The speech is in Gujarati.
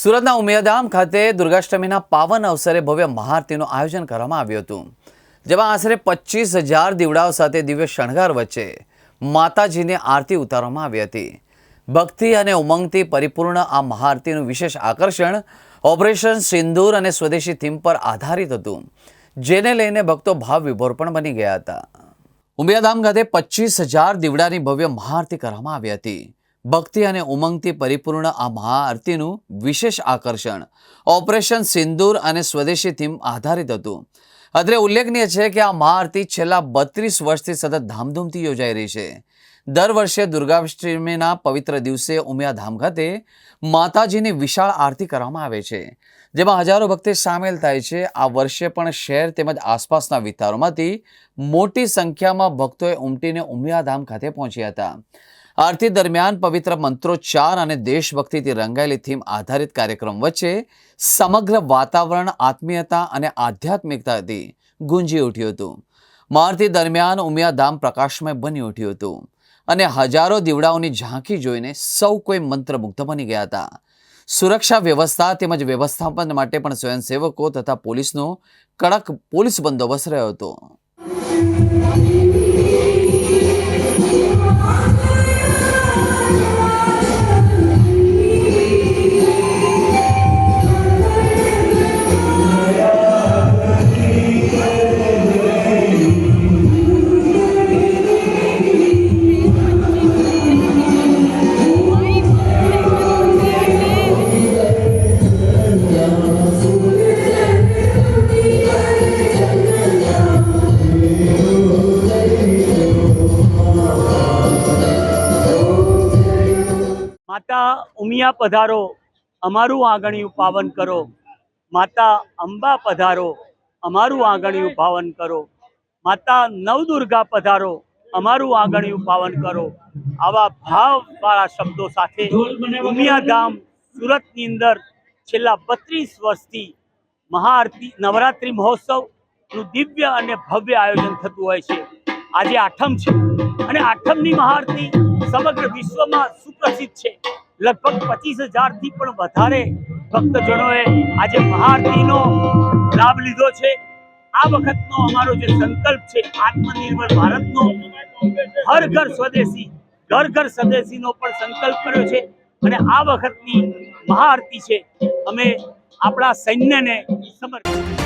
સુરતના ઉમિયાધામ ખાતે દુર્ગાષ્ટમીના પાવન અવસરે ભવ્ય મહાઆરતીનું આયોજન કરવામાં આવ્યું હતું, જેમાં આશરે પચીસ હજાર દીવડાઓ સાથે દિવ્ય શણગાર વચ્ચે માતાજીને આરતી ઉતારવામાં આવી હતી. ભક્તિ અને ઉમંગથી પરિપૂર્ણ આ મહાઆરતીનું વિશેષ આકર્ષણ ઓપરેશન સિંદૂર અને સ્વદેશી થીમ પર આધારિત હતું, જેને લઈને ભક્તો ભાવ વિભોર પણ બની ગયા હતા. ઉમિયાધામ ખાતે પચીસ હજાર દીવડાની ભવ્ય મહાઆરતી કરવામાં આવી હતી. ભક્તિ અને ઉમંગથી પરિપૂર્ણ આ મહાઆરતીનું વિશેષ આકર્ષણ. ઓપરેશન સિંદૂર અને સ્વદેશી થીમ આધારિત હતું. અત્રે ઉલ્લેખનીય છે કે આ મહાઆરતી છેલ્લા બત્રીસ વર્ષથી સતત ધામધૂમથી યોજાઈ રહી છે. દર વર્ષે દુર્ગાષ્ટમીના પવિત્ર દિવસે ઉમિયાધામ ખાતે માતાજીની વિશાળ આરતી કરવામાં આવે છે. જેમાં હજારો ભક્તિ સામેલ થાય છે. આ વર્ષે પણ શહેર તેમજ આસપાસના વિસ્તારોમાંથી મોટી સંખ્યામાં ભક્તોએ ઉમટીને ઉમિયાધામ ખાતે પહોંચ્યા હતા. આરતી દરમિયાન પવિત્ર મંત્રોચ્ચાર અને દેશભક્તિથી રંગાયેલી થીમ આધારિત કાર્યક્રમ વચ્ચે સમગ્ર વાતાવરણ, આત્મીયતા અને આધ્યાત્મિકતાથી ગુંજી ઉઠ્યું હતું. મહાઆરતી દરમિયાન ઉમિયાધામ પ્રકાશમય બની ઉઠ્યું હતું અને હજારો દીવડાઓની ઝાંખી જોઈને સૌ કોઈ મંત્રમુગ્ધ બની ગયા હતા. સુરક્ષા વ્યવસ્થા તેમજ વ્યવસ્થાપન માટે પણ સ્વયંસેવકો તથા પોલીસનો કડક પોલીસ બંદોબસ્ત રહ્યો હતો. માતા ઉમિયા પધારો, અમારું આંગણિયું પાવન કરો. માતા અંબા પધારો, અમારું આંગણિયું પાવન કરો. માતા નવદુર્ગા પધારો, અમારું આંગણિયું પાવન કરો. આવા ભાવવાળા શબ્દો સાથે ઉમિયા ધામ સુરતની અંદર છેલ્લા બત્રીસ વર્ષથી મહાઆરતી નવરાત્રિ મહોત્સવનું દિવ્ય અને ભવ્ય આયોજન થતું હોય છે. આજે આઠમ છે. અને આઠમની મહાઆરતી સમગ્ર વિશ્વમાં સુપ્રસિદ્ધ છે. લગભગ પચીસ હજારથી પણ વધારે ભક્તજનોએ આજે મહાઆરતીનો લાભ લીધો છે. આ વખતનો અમારો જે સંકલ્પ છે, આત્મનિર્ભર ભારતનો, હર ઘર સ્વદેશી, ઘર ઘર સ્વદેશીનો પણ સંકલ્પ કર્યો છે. અને આ વખતની મહાઆરતી છે, અમે આપણા સૈન્યને સમર્પિત